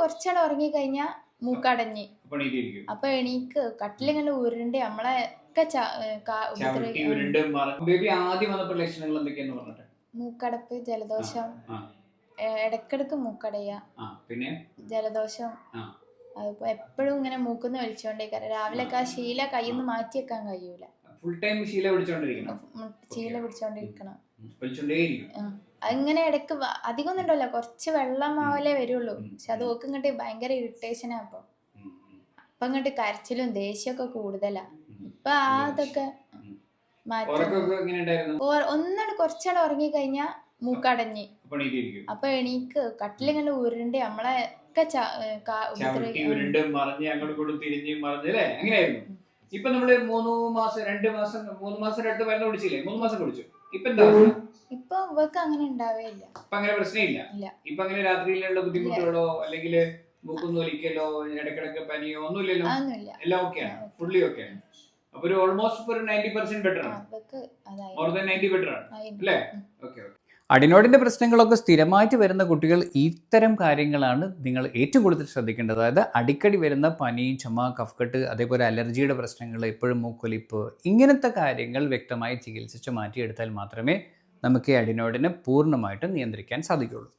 കുറച്ചാണ് ഉറങ്ങി കഴിഞ്ഞാ മൂക്കടഞ്ഞ്. അപ്പൊ എണീക്ക്. കട്ടിലിങ്ങനെ ഉരുണ്ട് നമ്മളെ ഒക്കെ ആദ്യം ലക്ഷണങ്ങൾ എന്തൊക്കെയാന്ന് പറഞ്ഞിട്ട്? മൂക്കടപ്പ് ജലദോഷം ഇടക്കിടക്ക് മൂക്കടയ പിന്നെ? ജലദോഷം. അതിപ്പോ എപ്പോഴും ഇങ്ങനെ മൂക്കുന്ന വലിച്ചോണ്ടേക്കാരം. രാവിലെ ഒക്കെ ആ ശീല കയ്യിന്ന് മാറ്റി വെക്കാൻ കഴിയൂല. ഫുൾ ടൈം ശീല പിടിച്ചോണ്ടിരിക്കണം. ഉം, ശീല പിടിച്ചോണ്ടിരിക്കണം. വലിച്ചോണ്ടേയിരിക്കും ആ. ഇടയ്ക്ക് അധികം ഒന്നും ഉണ്ടാവില്ല കുറച്ച് വെള്ളം ആവലേ വരുള്ളൂ. പക്ഷെ അത് ഓക്ക് ഇങ്ങോട്ട് ഭയങ്കര ഇറിറ്റേഷനാ അപ്പൊ അപ്പൊ ഇങ്ങോട്ട് കരച്ചിലും ദേഷ്യമൊക്കെ കൂടുതലാ. ഇപ്പൊ ആ അതൊക്കെ. മാറ്റി ഒന്നാണ് കുറച്ചാണ് ഉറങ്ങി കഴിഞ്ഞാ മൂക്കടഞ്ഞ്. അപ്പൊ എണീക്ക്. കട്ടിലിങ്ങനെ ഉരുണ്ട്. നമ്മളെ ഒക്കെ ഇപ്പൊ നമ്മൾ മൂന്ന് മാസം രണ്ട് മാസം മൂന്ന് മാസം രണ്ട് മരുന്ന് കുടിച്ചില്ലേ? മൂന്ന് മാസം കുടിച്ചു. ഇപ്പൊ എന്താ? ഇപ്പൊ ഇവർക്ക് അങ്ങനെ ഉണ്ടാവില്ല ഇപ്പൊ അങ്ങനെ പ്രശ്നമില്ല. ഇല്ല. ഇപ്പൊ അങ്ങനെ രാത്രിയിലുള്ള ബുദ്ധിമുട്ടുകളോ അല്ലെങ്കിൽ മൂക്കും ഒലിക്കലോ ഇടക്കിടക്ക് പനിയോ ഒന്നുമില്ലല്ലോ? അതൊന്നുമില്ല. എല്ലാം ഓക്കെയാണ് ഫുള്ളി ഓക്കെയാണ് അപ്പൊ ഒരു ഓൾമോസ്റ്റ് ഇപ്പൊ ഒരു നയന്റി പെർസെന്റ് ബെറ്റർ ആ, ആണ് അതായി. മോർ ദാൻ നയന്റി ബെറ്റർ ആണ്. ആയി. അല്ലേ? ഓക്കെ ഓക്കെ അഡിനോയിഡിന്റെ പ്രശ്നങ്ങളൊക്കെ സ്ഥിരമായിട്ട് വരുന്ന കുട്ടികൾ ഇത്തരം കാര്യങ്ങളാണ് നിങ്ങൾ ഏറ്റവും കൂടുതൽ ശ്രദ്ധിക്കേണ്ടത്. അതായത് അടിക്കടി വരുന്ന പനി ചുമ കഫ്കട്ട് അതേപോലെ അലർജിയുടെ പ്രശ്നങ്ങൾ എപ്പോഴും മൂക്കൊലിപ്പ് ഇങ്ങനത്തെ കാര്യങ്ങൾ വ്യക്തമായി ചികിത്സിച്ച് മാറ്റിയെടുത്താൽ മാത്രമേ നമുക്ക് ഈ അഡിനോയിഡിനെ പൂർണമായിട്ടും നിയന്ത്രിക്കാൻ സാധിക്കുകയുള്ളൂ.